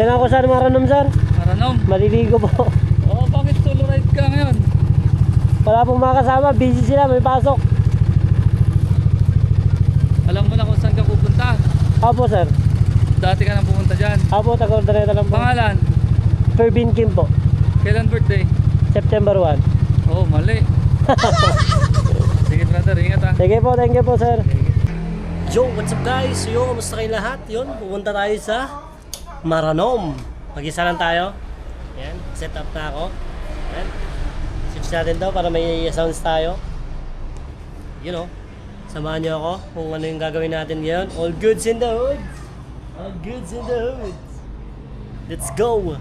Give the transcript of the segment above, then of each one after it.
Diyan ako sir, Maranom sir. Maranom. Maliligo po. Oh, bakit solo ride ka ngayon? Wala pong mga kasama, busy sila, may pasok. Alam mo na kung saan ka pupunta. Apo sir. Dati ka nang pumunta dyan. Apo, taga-ordineta lang po. Pangalan? Fervin Kim po. Kailan birthday? September 1. Oh, mali. Sige brother, ingat ah. Sige po, thank you po sir. Yo, what's up guys? Yun, kamusta kayo lahat? Yun, pupunta tayo sa Maranom. Mag-isa lang tayo. Yan, set up na ako. Yan. Switch natin daw para may sounds tayo. You know, samahan niyo ako kung ano yung gagawin natin ngayon. All goods in the hood. All goods in the hood. Let's go!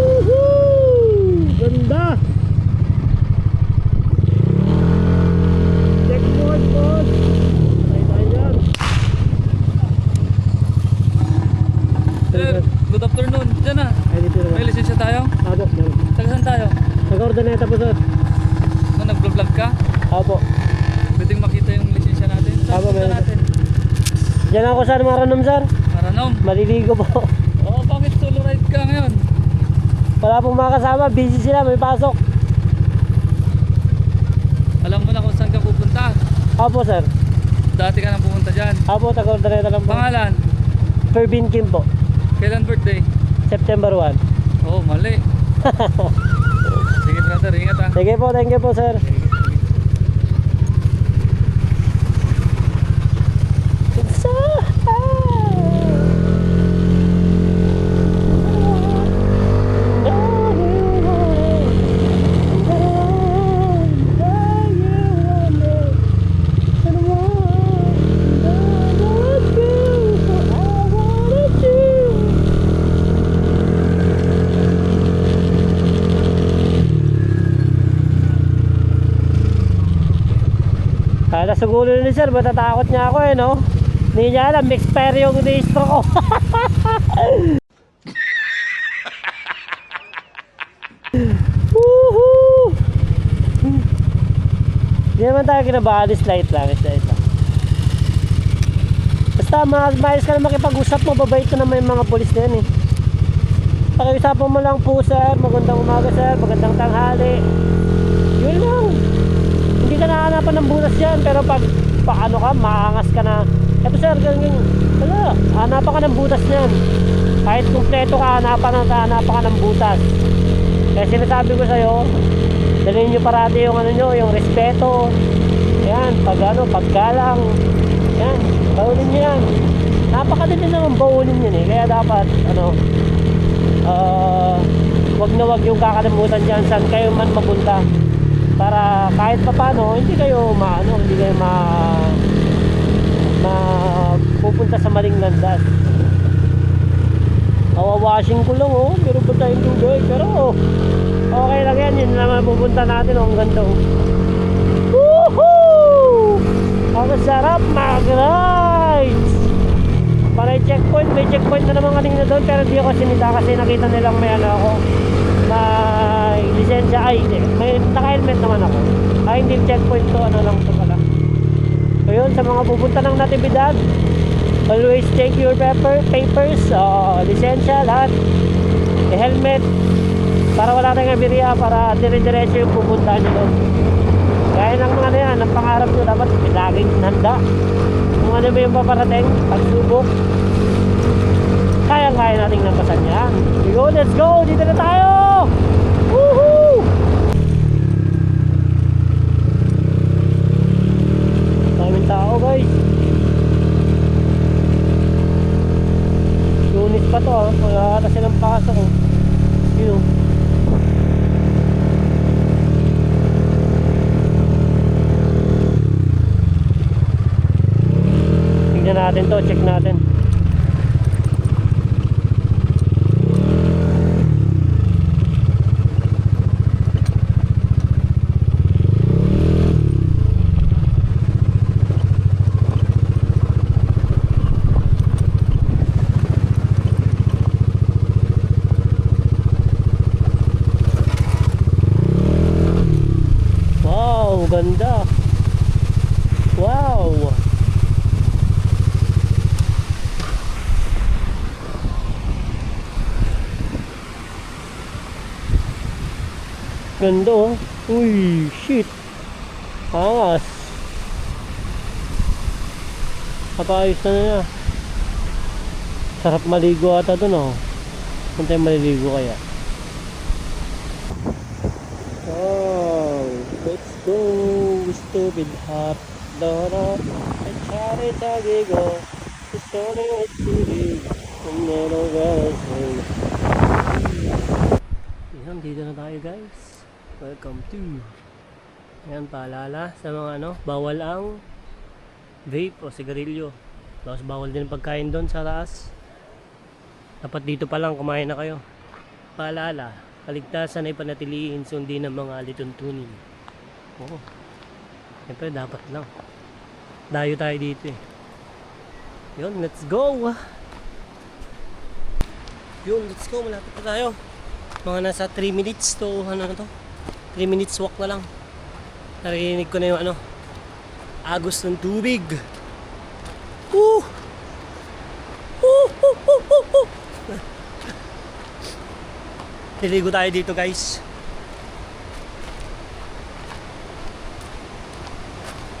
Woohoo! Ganda! Checkpoint, boss! Tayo tayo dyan. Sir, good afternoon. Diyan na. Ay, dito May lisensya tayo? Apo, meron. Taga saan tayo? Nag-ordineta po, sir. Nung nag-vlog ka? Apo. Pwedeng makita yung lisensya natin. Saan punta meron. natin? Diyan ako sir, Maranom, sir. Maranom. Maliligo po. Oh, bakit solo ride ka ngayon? Wala pong mga kasama, busy sila, may pasok. Alam mo na kung saan ka pupunta. Apo, sir. Dati ka nang pumunta dyan. Apo, taga-ordineta lang po. Pangalan? Fervin Kim po. Kailan birthday? September 1. Oh, mali. Sige brother, ingat ah. Sige po, thank you po, sir. Nasugulo ni sir, matatakot niya ako eh, no? Hindi niya alam, mixed pair yung distro ko. Woohoo! Hindi naman tayo kinabahan, slight lang, slight lang. Basta ma maayos ka na makipag-usap mo, babait ko naman yung mga polis na yan eh. Pakiusapan mo lang po sir, magandang umaga sir, magandang tanghali. Yun lang. Nakahanapan ng butas yan, pero pag paano ka, maangas ka na. Eto sir, ganyan, wala, hanapan ka ng butas niyan. Kahit kumpleto ka, hanapan, hanapan ka ng butas. Kaya sinasabi ko sa'yo, dalhin nyo parati yung ano nyo, yung respeto. Yan, pag ano, paggalang. Yan, bawulin nyo yan. Napakadali naman bawulin yun eh. Kaya dapat, ano, ah, wag na wag yung kakalimutan dyan saan kayo man mapunta para kahit pa paano hindi kayo maano hindi kayo ma ma pupunta sa maling landas. Awawashing ko lang oh pero ba tayong tubig pero okay lang yan yun naman pupunta natin oh, ang ganda oh. Woohoo! Ang sarap mag rides! Para checkpoint may checkpoint na naman kanina doon pero di ako sinita kasi nakita nilang may ano ako lisensya ay hindi may naka-helmet naman ako ay hindi checkpoint to ano lang to pala so yun sa mga pupunta ng natividad always check your paper, papers uh, lisensya lahat may helmet Para wala tayong aberya, para dire-diretso yung pupuntahan nyo doon. Gaya ng mga na yan, ang pangarap nyo dapat laging handa. Kung ano ba yung paparating, pagsubok, kaya-kaya nating napasan yan. Let's go! Dito na tayo! Woohoo! Daming tao guys. Pa to ah. Wala ata silang pasok oh. Yun oh. Tingnan natin to, check natin. Wow, ganda. Wow. Ganda oh. Uy, shit. Angas. Kapayos na niya. Sarap maligo ata dun oh. Kung tayo maliligo kaya. Oh, let's go, stupid hot Dora, and Charlie Tagigo, starting with TV, and never gonna say. Yan, dito na tayo guys. Welcome to. Yan, paalala sa mga ano, bawal ang vape o sigarilyo. Tapos bawal din pagkain doon sa taas. Dapat dito pa lang kumain na kayo. Paalala, kaligtasan ay panatilihin sundin ng mga lituntunin. Oo. Siyempre, dapat lang. Dayo tayo dito eh. Yun, let's go! Yun, let's go. Malapit na tayo. Mga nasa 3 minutes to, ano na to? 3 minutes walk na lang. Narinig ko na yung ano, agos ng tubig. Woo! Woo! Woo! Tayo dito guys.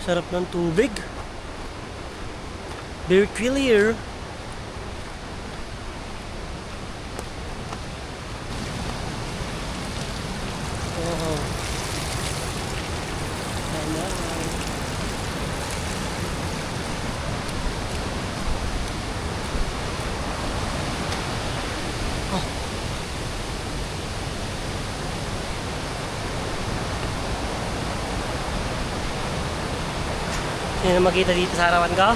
Sarap ng tubig. Very clear. Wow. Hello. Makita dito sa harapan ko.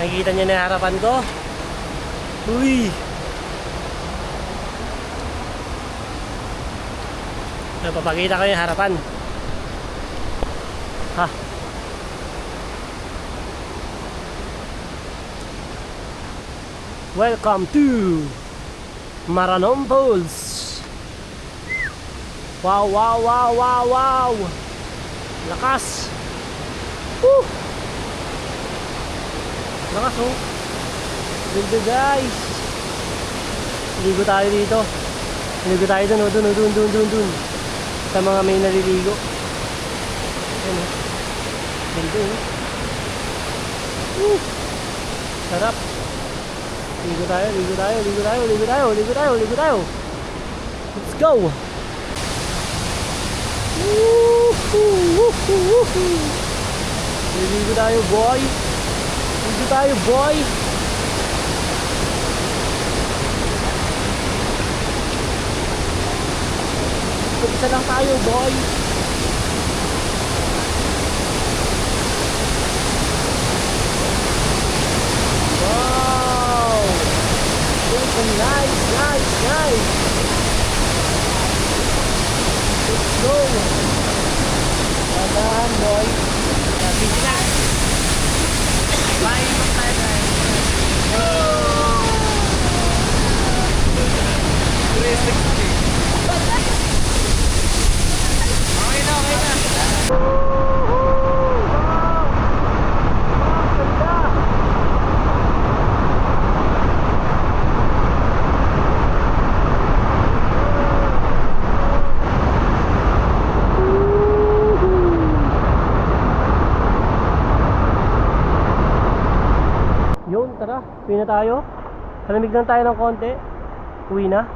Nakikita niyo na harapan ko. Uy! Napapakita ko yung harapan. Ha? Welcome to Maranon Falls. Wow, wow, wow, wow, wow! Lakas! Woo! Lakas oh. Ganda guys. Ligo tayo dito. Ligo tayo dun, oh, dun, oh, dun, dun, dun, dun. Sa mga may naliligo. Ayan oh. Ganda oh. Woo! Sarap. Ligo tayo, ligo tayo, ligo tayo, ligo tayo, ligo tayo, ligo tayo. Let's go! Niligo tayo, boy. Niligo tayo, boy. Isa lang tayo, boy. Wow! A nice, nice, nice. Let's go. Tandaan, boy. Busy na. Bye. 360. Okay na, okay na. Palamig lang tayo ng konti. Uwi na.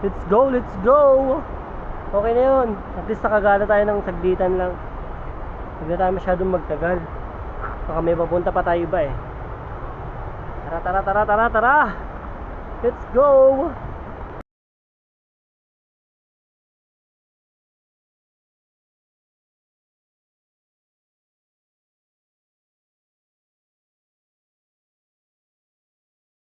Let's go, let's go! Okay na yun. At least nakagala tayo ng saglitan lang. Huwag na tayo masyadong magtagal. Baka may papunta pa tayo iba eh. Tara, tara, tara, tara, tara! Let's go!